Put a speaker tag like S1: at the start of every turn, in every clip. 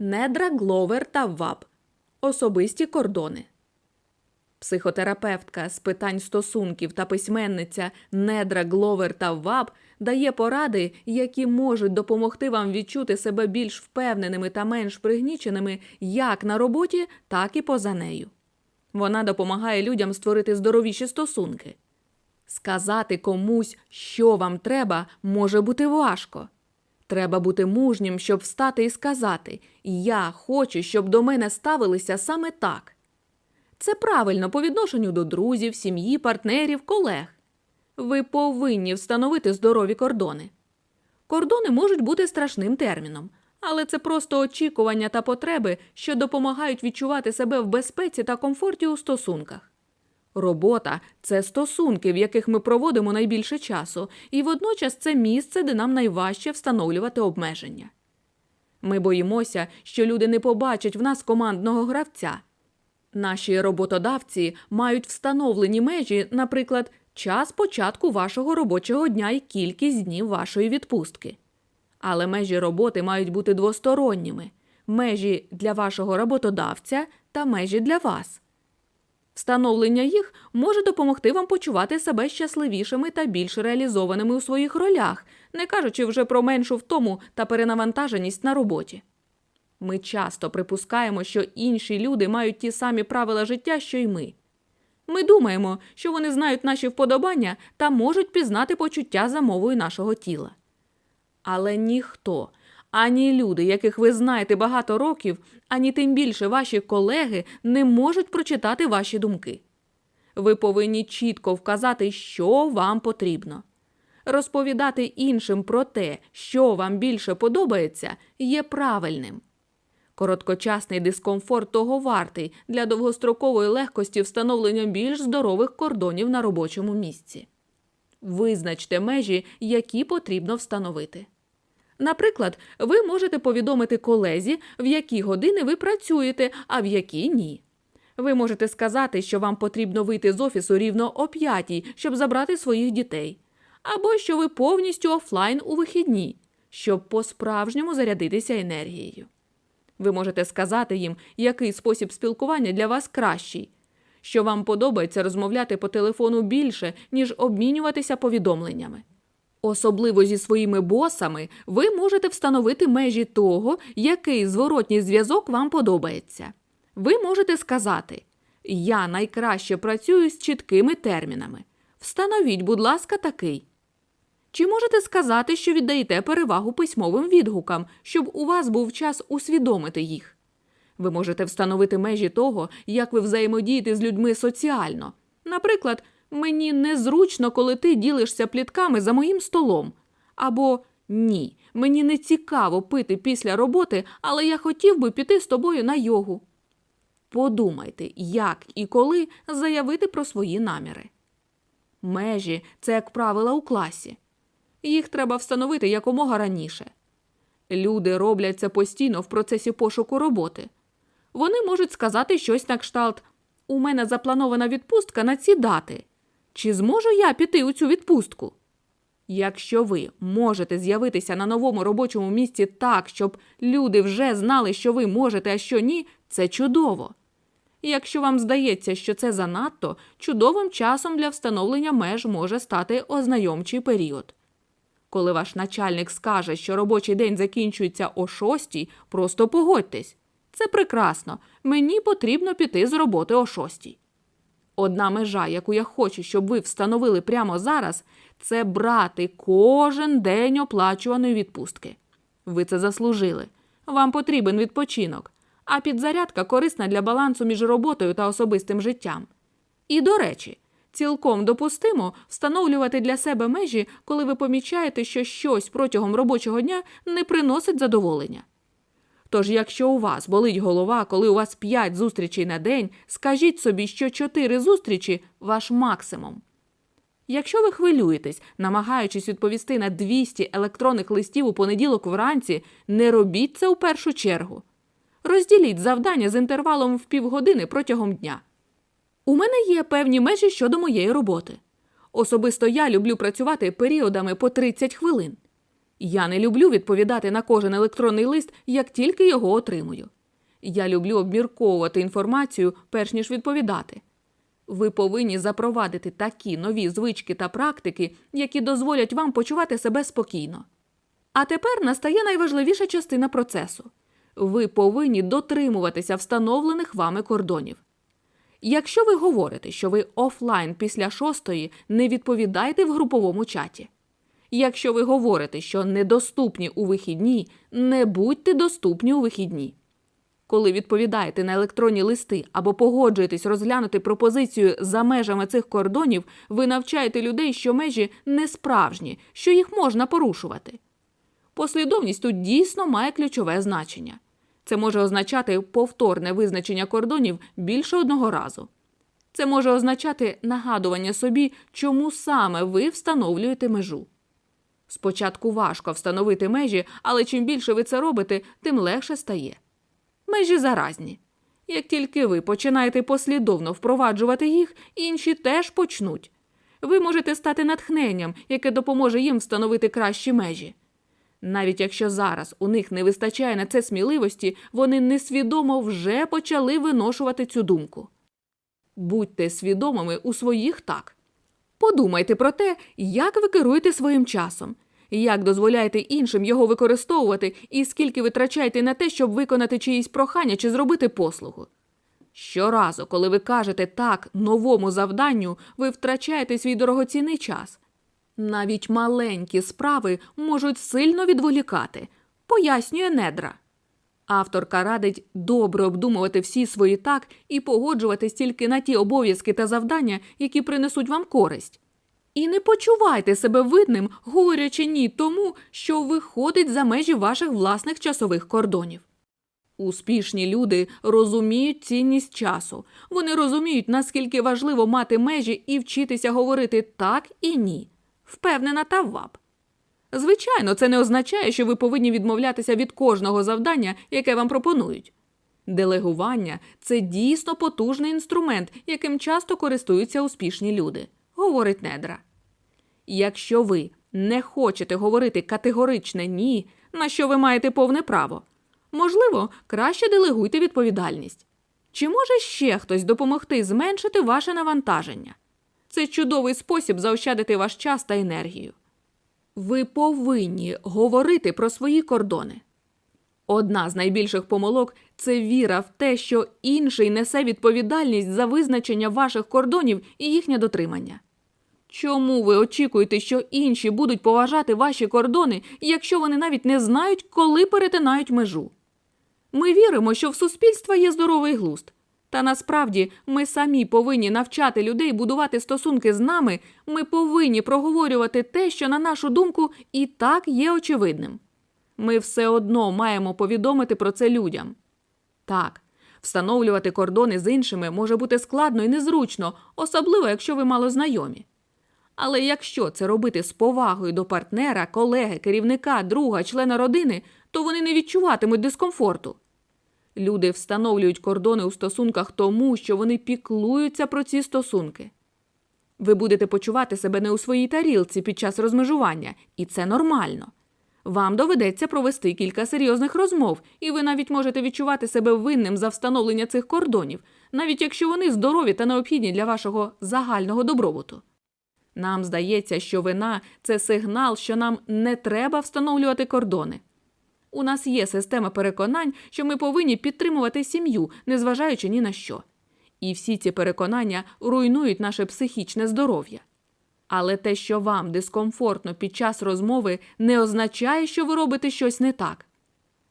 S1: Недра Гловер та ВАП. Особисті кордони. Психотерапевтка з питань стосунків та письменниця Недра Гловер та ВАП дає поради, які можуть допомогти вам відчути себе більш впевненими та менш пригніченими як на роботі, так і поза нею. Вона допомагає людям створити здоровіші стосунки. Сказати комусь, що вам треба, може бути важко. Треба бути мужнім, щоб встати і сказати Я хочу, щоб до мене ставилися саме так. Це правильно по відношенню до друзів, сім'ї, партнерів, колег. Ви повинні встановити здорові кордони. Кордони можуть бути страшним терміном, але це просто очікування та потреби, що допомагають відчувати себе в безпеці та комфорті у стосунках. Робота це стосунки, в яких ми проводимо найбільше часу, і водночас це місце, де нам найважче встановлювати обмеження. Ми боїмося, що люди не побачать в нас командного гравця. Наші роботодавці мають встановлені межі, наприклад, час початку вашого робочого дня і кількість днів вашої відпустки. Але межі роботи мають бути двосторонніми межі для вашого роботодавця та межі для вас. Встановлення їх може допомогти вам почувати себе щасливішими та більш реалізованими у своїх ролях, не кажучи вже про меншу втому та перенавантаженість на роботі. Ми часто припускаємо, що інші люди мають ті самі правила життя, що й ми. Ми думаємо, що вони знають наші вподобання та можуть пізнати почуття за мовою нашого тіла. Але ніхто, ані люди, яких ви знаєте багато років, ані тим більше ваші колеги не можуть прочитати ваші думки. Ви повинні чітко вказати, що вам потрібно. Розповідати іншим про те, що вам більше подобається, є правильним. Короткочасний дискомфорт того вартий для довгострокової легкості встановлення більш здорових кордонів на робочому місці. Визначте межі, які потрібно встановити. Наприклад, ви можете повідомити колезі, в які години ви працюєте, а в які ні. Ви можете сказати, що вам потрібно вийти з офісу рівно о п'ятій, щоб забрати своїх дітей, або що ви повністю офлайн у вихідні, щоб по-справжньому зарядитися енергією. Ви можете сказати їм, який спосіб спілкування для вас кращий, що вам подобається розмовляти по телефону більше, ніж обмінюватися повідомленнями. Особливо зі своїми босами ви можете встановити межі того, який зворотній зв'язок вам подобається. Ви можете сказати: Я найкраще працюю з чіткими термінами. Встановіть, будь ласка, такий. Чи можете сказати, що віддаєте перевагу письмовим відгукам, щоб у вас був час усвідомити їх? Ви можете встановити межі того, як ви взаємодієте з людьми соціально. Наприклад, мені незручно, коли ти ділишся плітками за моїм столом. Або ні, мені не цікаво пити після роботи, але я хотів би піти з тобою на йогу. Подумайте, як і коли заявити про свої наміри. Межі це як правила у класі. Їх треба встановити якомога раніше. Люди роблять це постійно в процесі пошуку роботи. Вони можуть сказати щось на кшталт У мене запланована відпустка на ці дати. Чи зможу я піти у цю відпустку? Якщо ви можете з'явитися на новому робочому місці так, щоб люди вже знали, що ви можете, а що ні, це чудово. Якщо вам здається, що це занадто, чудовим часом для встановлення меж може стати ознайомчий період. Коли ваш начальник скаже, що робочий день закінчується о шостій, просто погодьтесь. Це прекрасно. Мені потрібно піти з роботи о шостій. Одна межа, яку я хочу, щоб ви встановили прямо зараз, це брати кожен день оплачуваної відпустки. Ви це заслужили. Вам потрібен відпочинок, а підзарядка корисна для балансу між роботою та особистим життям. І до речі, цілком допустимо встановлювати для себе межі, коли ви помічаєте, що щось протягом робочого дня не приносить задоволення. Тож, якщо у вас болить голова, коли у вас 5 зустрічей на день, скажіть собі, що 4 зустрічі ваш максимум. Якщо ви хвилюєтесь, намагаючись відповісти на 200 електронних листів у понеділок вранці, не робіть це у першу чергу. Розділіть завдання з інтервалом в півгодини протягом дня. У мене є певні межі щодо моєї роботи. Особисто я люблю працювати періодами по 30 хвилин. Я не люблю відповідати на кожен електронний лист, як тільки його отримую. Я люблю обмірковувати інформацію, перш ніж відповідати. Ви повинні запровадити такі нові звички та практики, які дозволять вам почувати себе спокійно. А тепер настає найважливіша частина процесу. Ви повинні дотримуватися встановлених вами кордонів. Якщо ви говорите, що ви офлайн після шостої, не відповідайте в груповому чаті. Якщо ви говорите, що недоступні у вихідні, не будьте доступні у вихідні. Коли відповідаєте на електронні листи або погоджуєтесь розглянути пропозицію за межами цих кордонів, ви навчаєте людей, що межі не справжні, що їх можна порушувати. Послідовність тут дійсно має ключове значення. Це може означати повторне визначення кордонів більше одного разу. Це може означати нагадування собі, чому саме ви встановлюєте межу. Спочатку важко встановити межі, але чим більше ви це робите, тим легше стає. Межі заразні. Як тільки ви починаєте послідовно впроваджувати їх, інші теж почнуть. Ви можете стати натхненням, яке допоможе їм встановити кращі межі. Навіть якщо зараз у них не вистачає на це сміливості, вони несвідомо вже почали виношувати цю думку. Будьте свідомими у своїх так. Подумайте про те, як ви керуєте своїм часом, як дозволяєте іншим його використовувати і скільки витрачаєте на те, щоб виконати чиїсь прохання чи зробити послугу. Щоразу, коли ви кажете так новому завданню, ви втрачаєте свій дорогоцінний час. Навіть маленькі справи можуть сильно відволікати, пояснює недра. Авторка радить добре обдумувати всі свої так і погоджуватись тільки на ті обов'язки та завдання, які принесуть вам користь. І не почувайте себе видним, говорячи ні тому, що виходить за межі ваших власних часових кордонів. Успішні люди розуміють цінність часу. Вони розуміють, наскільки важливо мати межі і вчитися говорити так і ні. Впевнена та ваб. Звичайно, це не означає, що ви повинні відмовлятися від кожного завдання, яке вам пропонують. Делегування це дійсно потужний інструмент, яким часто користуються успішні люди, говорить недра. Якщо ви не хочете говорити категоричне ні, на що ви маєте повне право, можливо, краще делегуйте відповідальність. Чи може ще хтось допомогти зменшити ваше навантаження? Це чудовий спосіб заощадити ваш час та енергію. Ви повинні говорити про свої кордони. Одна з найбільших помилок це віра в те, що інший несе відповідальність за визначення ваших кордонів і їхнє дотримання. Чому ви очікуєте, що інші будуть поважати ваші кордони, якщо вони навіть не знають, коли перетинають межу? Ми віримо, що в суспільства є здоровий глузд. Та насправді ми самі повинні навчати людей будувати стосунки з нами, ми повинні проговорювати те, що, на нашу думку, і так є очевидним. Ми все одно маємо повідомити про це людям. Так, встановлювати кордони з іншими може бути складно і незручно, особливо якщо ви мало знайомі. Але якщо це робити з повагою до партнера, колеги, керівника, друга, члена родини, то вони не відчуватимуть дискомфорту. Люди встановлюють кордони у стосунках тому, що вони піклуються про ці стосунки. Ви будете почувати себе не у своїй тарілці під час розмежування, і це нормально. Вам доведеться провести кілька серйозних розмов, і ви навіть можете відчувати себе винним за встановлення цих кордонів, навіть якщо вони здорові та необхідні для вашого загального добробуту. Нам здається, що вина це сигнал, що нам не треба встановлювати кордони. У нас є система переконань, що ми повинні підтримувати сім'ю, незважаючи ні на що. І всі ці переконання руйнують наше психічне здоров'я. Але те, що вам дискомфортно під час розмови, не означає, що ви робите щось не так.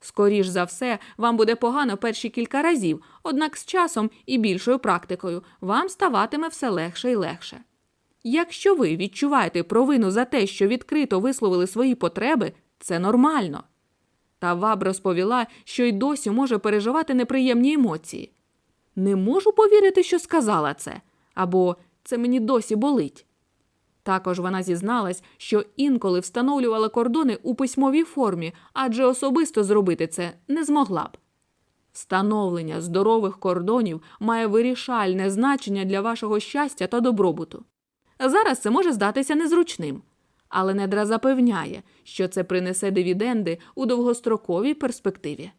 S1: Скоріш за все, вам буде погано перші кілька разів, однак з часом і більшою практикою вам ставатиме все легше і легше. Якщо ви відчуваєте провину за те, що відкрито висловили свої потреби, це нормально. Та Ваб розповіла, що й досі може переживати неприємні емоції. Не можу повірити, що сказала це, або це мені досі болить. Також вона зізналась, що інколи встановлювала кордони у письмовій формі, адже особисто зробити це не змогла б. Встановлення здорових кордонів має вирішальне значення для вашого щастя та добробуту. Зараз це може здатися незручним, Але недра запевняє, що це принесе дивіденди у довгостроковій перспективі.